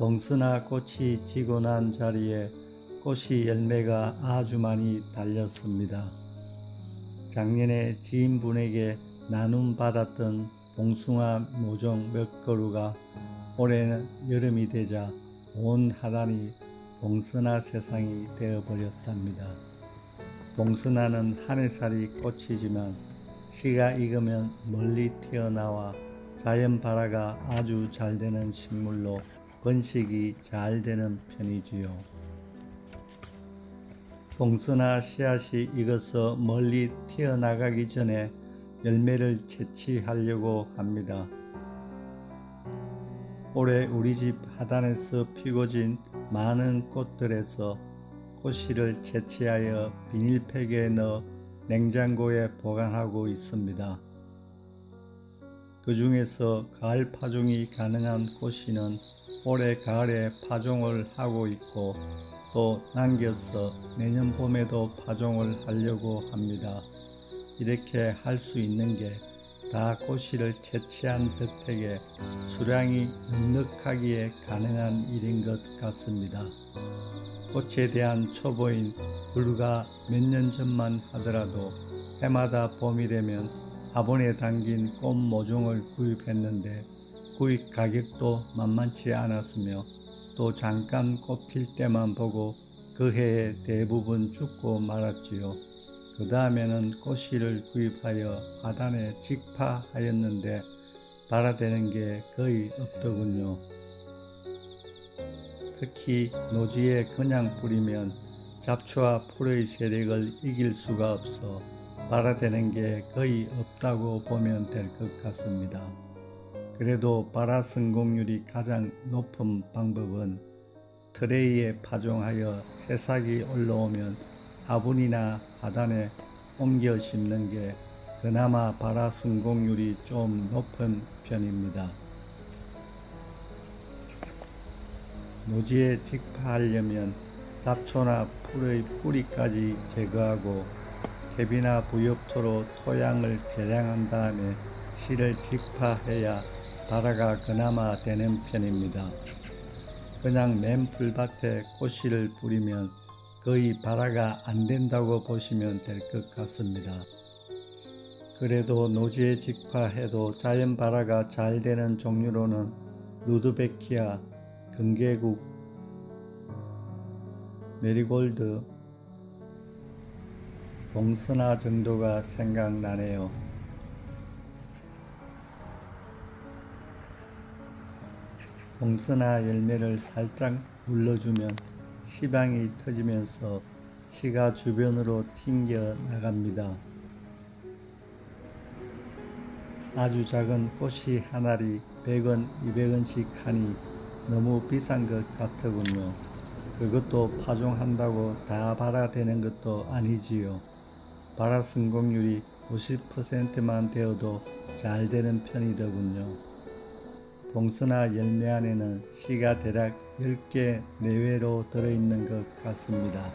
봉스나 꽃이 지고 난 자리에 꽃이 열매가 아주 많이 달렸습니다. 작년에 지인분에게 나눔 받았던 봉숭아 모종 몇 그루가 올해는 여름이 되자 온 하단이 봉스나 세상이 되어버렸답니다. 봉스나는 한 해살이 꽃이지만 씨가 익으면 멀리 튀어나와 자연 발화가 아주 잘 되는 식물로 번식이 잘 되는 편이지요. 봉스나 씨앗이 익어서 멀리 튀어나가기 전에 열매를 채취하려고 합니다. 올해 우리 집 하단에서 피고 진 많은 꽃들에서 꽃씨를 채취하여 비닐팩에 넣어 냉장고에 보관하고 있습니다. 그 중에서 가을 파종이 가능한 꽃씨는 올해 가을에 파종을 하고 있고 또 남겨서 내년 봄에도 파종을 하려고 합니다. 이렇게 할 수 있는 게 다 꽃씨를 채취한 듯에게 수량이 넉넉하기에 가능한 일인 것 같습니다. 꽃에 대한 초보인 불과 몇 년 전만 하더라도 해마다 봄이 되면 화분에 담긴 꽃 모종을 구입했는데 구입 가격도 만만치 않았으며 또 잠깐 꽃필 때만 보고 그 해에 대부분 죽고 말았지요. 그 다음에는 꽃씨를 구입하여 하단에 직파하였는데 발아되는 게 거의 없더군요. 특히 노지에 그냥 뿌리면 잡초와 풀의 세력을 이길 수가 없어 발아되는 게 거의 없다고 보면 될 것 같습니다. 그래도 발아 성공률이 가장 높은 방법은 트레이에 파종하여 새싹이 올라오면 화분이나 하단에 옮겨 심는 게 그나마 발아 성공률이 좀 높은 편입니다. 노지에 직파하려면 잡초나 풀의 뿌리까지 제거하고 캡이나 부엽토로 토양을 개량한 다음에 씨를 직파해야 발아가 그나마 되는 편입니다. 그냥 맨 풀밭에 꽃씨를 뿌리면 거의 발아가 안 된다고 보시면 될 것 같습니다. 그래도 노지에 직파해도 자연 발아가 잘 되는 종류로는 루드베키아, 금계국, 메리골드, 봉선화 정도가 생각나네요. 봉선화 열매를 살짝 눌러주면 시방이 터지면서 씨가 주변으로 튕겨 나갑니다. 아주 작은 꽃이 한 알이 100원, 200원씩 하니 너무 비싼 것 같더군요. 그것도 파종한다고 다 발아되는 것도 아니지요. 발아 성공률이 50%만 되어도 잘 되는 편이더군요. 봉선화 열매 안에는 씨가 대략 10개 내외로 들어있는 것 같습니다.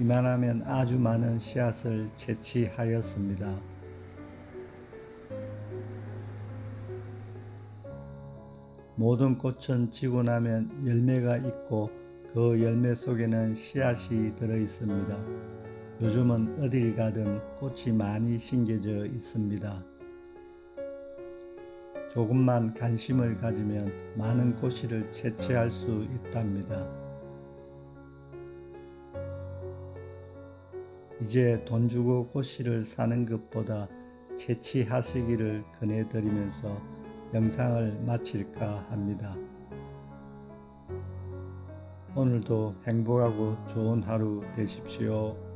이만하면 아주 많은 씨앗을 채취하였습니다. 모든 꽃은 지고 나면 열매가 있고 그 열매 속에는 씨앗이 들어 있습니다. 요즘은 어딜 가든 꽃이 많이 심겨져 있습니다. 조금만 관심을 가지면 많은 꽃씨를 채취할 수 있답니다. 이제 돈 주고 꽃씨를 사는 것보다 채취하시기를 권해드리면서 영상을 마칠까 합니다. 오늘도 행복하고 좋은 하루 되십시오.